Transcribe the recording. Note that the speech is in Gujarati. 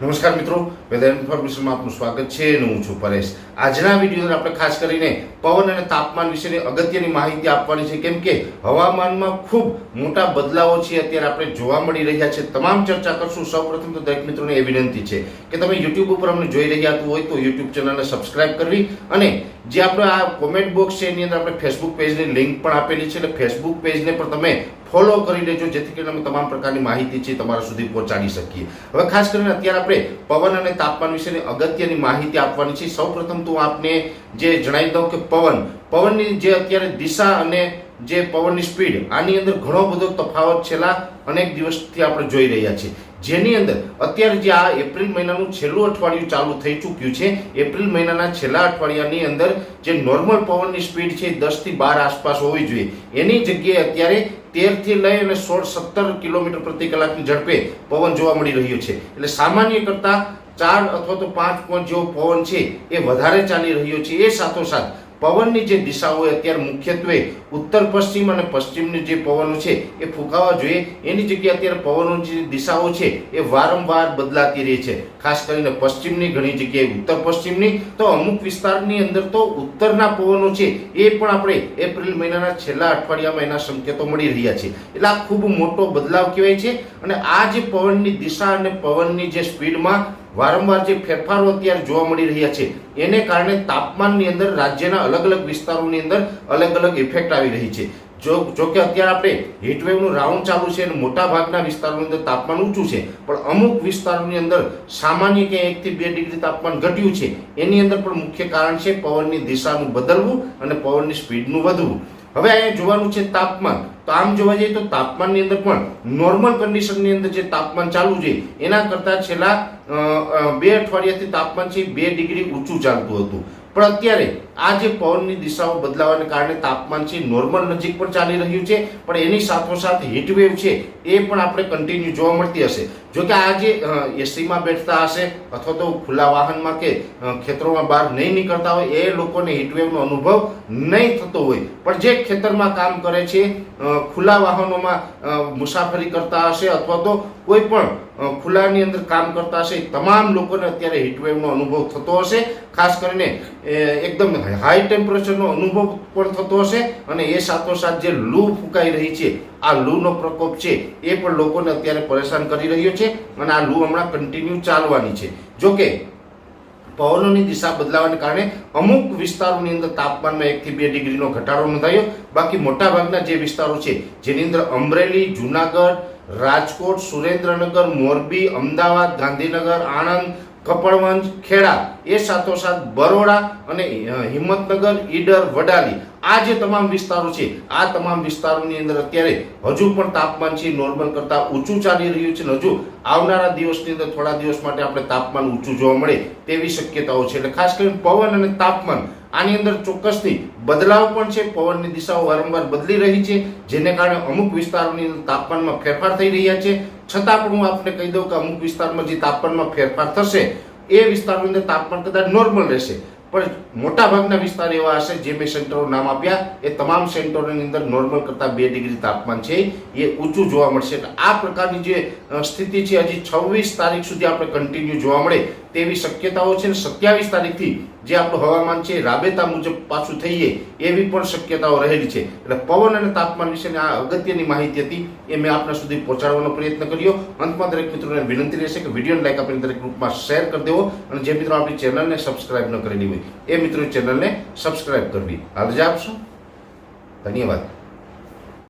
નમસ્કાર મિત્રો, વેધર ઇન્ફોર્મેશનમાં આપનું સ્વાગત છે અને હું છું પરેશ. આજના વીડિયો આપણે ખાસ કરીને પવન અને તાપમાન વિશેની અગત્યની માહિતી આપવાની છે. કેમ કે હવામાનમાં ખૂબ મોટા બદલાવો છે, અત્યારે આપણે જોવા મળી રહ્યા છે. તમામ ચર્ચા કરશું. સૌપ્રથમ તો દરેક મિત્રોને એ વિનંતી છે કે તમે યુટ્યુબ ઉપર અમને જોઈ રહ્યા હોય તો યુટ્યુબ ચેનલને સબસ્ક્રાઇબ કરવી અને જે આપણે આ કોમેન્ટ બોક્સ છે, એની અંદર આપણે ફેસબુક પેજની લિંક પણ આપેલી છે. એટલે ફેસબુક પેજને પણ તમે ફોલો કરી લેજો, જેથી કરીને અમે તમામ પ્રકારની માહિતી છે તમારા સુધી પહોંચાડી શકીએ. હવે ખાસ કરીને અત્યારે આપણે પવન અને તાપમાન વિશેની અગત્યની માહિતી આપવાની છે. સૌપ્રથમ તો આપને જે જણાવી દઉં કે પવન, પવનની જે અત્યારે દિશા અને જે પવનની સ્પીડ, આની અંદર ઘણો બધો તફાવત છેલ્લા અનેક દિવસથી આપણે જોઈ રહ્યા છીએ. જેની અંદર અત્યારે જે આ એપ્રિલ મહિનાનું છેલ્લું અઠવાડિયું ચાલુ થઈ ચૂક્યું છે, એપ્રિલ મહિનાના છેલ્લા અઠવાડિયાની અંદર જે નોર્મલ પવનની સ્પીડ છે દસથી બાર આસપાસ હોવી જોઈએ. એની જગ્યાએ અત્યારે તેરથી લઈ અને સોળ સત્તર કિલોમીટર પ્રતિ કલાકની ઝડપે પવન જોવા મળી રહ્યો છે. એટલે સામાન્ય કરતાં ચાર અથવા તો પાંચ પોઈન્ટ જેવો પવન છે એ વધારે ચાલી રહ્યો છે એ સાથોસાથ પવનની જે દિશાઓ અત્યારે મુખ્યત્વે ઉત્તર, પશ્ચિમ અને પશ્ચિમની જે પવનો છે એ ફૂંકાવા જોઈએ. એની જગ્યાએ અત્યારે પવનોની જે દિશાઓ છે એ વારંવાર બદલાતી રહી છે. ખાસ કરીને પશ્ચિમની ઘણી જગ્યાએ ઉત્તર, પશ્ચિમની. તો અમુક વિસ્તારની અંદર તો ઉત્તરના પવનો છે એ પણ આપણે એપ્રિલ મહિનાના છેલ્લા અઠવાડિયામાં એના સંકેતો મળી રહ્યા છે. એટલે આ ખૂબ મોટો બદલાવ કહેવાય છે. અને આ જે પવનની દિશા અને પવનની જે સ્પીડમાં વારંવાર જે ફેરફારો અત્યારે જોવા મળી રહ્યા છે, એને કારણે તાપમાનની અંદર રાજ્યના અલગ અલગ વિસ્તારોની અંદર અલગ અલગ ઇફેક્ટ આવી રહી છે. જો જો કે અત્યારે આપણે હીટવેવનું રાઉન્ડ ચાલુ છે અને મોટા ભાગના વિસ્તારોની અંદર તાપમાન ઊંચું છે, પણ અમુક વિસ્તારોની અંદર સામાન્ય કે એકથી બે ડિગ્રી તાપમાન ઘટ્યું છે, એની અંદર પણ મુખ્ય કારણ છે પવનની દિશાનું બદલવું અને પવનની સ્પીડનું વધવું. હવે અહીંયા જોવાનું છે તાપમાન. તો આમ જોવા જઈએ તો તાપમાનની અંદર પણ નોર્મલ કન્ડિશનની અંદર જે તાપમાન ચાલુ છે, એના કરતાં છેલ્લા બે અઠવાડિયાથી તાપમાન છે બે ડિગ્રી ઊંચું ચાલતું હતું. પણ અત્યારે આ જે પવનની દિશાઓ બદલાવાને કારણે તાપમાન છે નોર્મલ નજીક પણ ચાલી રહ્યું છે, પણ એની સાથોસાથ હીટવેવ છે, એ પણ આપણે કન્ટિન્યુ જોવા મળતી હશે. જો કે આ જે એસીમાં બેઠતા હશે, અથવા તો ખુલ્લા વાહનમાં કે ખેતરોમાં બહાર નહીં નીકળતા હોય, એ લોકોને હીટવેવનો અનુભવ નહીં થતો હોય. પણ જે ખેતરમાં કામ કરે છે ખુલ્લા વાહનોમાં મુસાફરી કરતા હશે, અથવા તો કોઈ પણ ખુલ્લાની અંદર કામ કરતા હશે તમામ લોકોને અત્યારે હીટવેવનો અનુભવ થતો હશે. ખાસ કરીને એકદમ હાઈ ટેમ્પરેચરનો અનુભવ પણ થતો હશે અને એ સાથોસાથ જે લૂ ફૂંકાઈ રહી છે, આ લૂનો પ્રકોપ છે, એ પણ લોકોને અત્યારે પરેશાન કરી રહ્યો છે અને આ લૂ હમણાં કન્ટિન્યુ ચાલવાની છે. જોકે, પવનોની દિશા બદલાવાને કારણે અમુક વિસ્તારોની અંદર તાપમાનમાં એકથી બે ડિગ્રીનો ઘટાડો નોંધાયો. બાકી મોટાભાગના જે વિસ્તારો છે, જેની અંદર અમરેલી, જુનાગઢ, રાજકોટ, સુરેન્દ્રનગર, મોરબી, અમદાવાદ, ગાંધીનગર, આણંદ કપડવંજ, ખેડા, એ સાથોસાથ બરોડા અને હિંમતનગર, ઈડર, વડાલી. આ જે તમામ વિસ્તારો છે, આ તમામ વિસ્તારોની અંદર અત્યારે હજુ પણ તાપમાન છે નોર્મલ કરતાં ઊંચું ચાલી રહ્યું છે હજુ આવનારા દિવસની અંદર થોડા દિવસ માટે આપણે તાપમાન ઊંચું જોવા મળે તેવી શક્યતાઓ છે. એટલે ખાસ કરીને પવન અને તાપમાન, આની અંદર ચોક્કસથી બદલાવ પણ છે, પવનની દિશાઓ વારંવાર બદલી રહી છે, જેને કારણે અમુક વિસ્તારોની તાપમાનમાં ફેરફાર થઈ રહ્યા છે. છતાં પણ હું આપને કહી દઉં કે અમુક વિસ્તારમાં જે તાપમાનમાં ફેરફાર થશે, એ વિસ્તારની અંદર તાપમાન કદાચ નોર્મલ રહેશે. પણ મોટા ભાગના વિસ્તાર એવા હશે જે મેં સેન્ટરો નામ આપ્યા, એ તમામ સેન્ટરોની અંદર નોર્મલ કરતાં બે ડિગ્રી તાપમાન છે, એ ઊંચું જોવા મળશે. આ પ્રકારની જે સ્થિતિ છે, હજી છવ્વીસ તારીખ સુધી આપણે કન્ટિન્યુ જોવા મળે. તેવી શક્યતાઓ છે સત્યાવીસ તારીખથી જે આપણું હવામાન છે રાબેતા મુજબ પાછું થઈએ એવી પણ શક્યતાઓ રહેલી છે. એટલે પવન અને તાપમાન વિશેની આ અગત્યની માહિતી હતી એ મેં આપના સુધી પહોંચાડવાનો પ્રયત્ન કર્યો. અંતમાં દરેક મિત્રોને વિનંતી રહેશે કે વિડીયોને લાઈક આપીને દરેક ગ્રુપમાં શેર કરી દેવો અને જે મિત્રો આપણી ચેનલને સબસ્ક્રાઇબ ન કરેલી હોય એ મિત્રો ચેનલને સબસ્ક્રાઇબ કરવી. હાલ જ આપશો. ધન્યવાદ.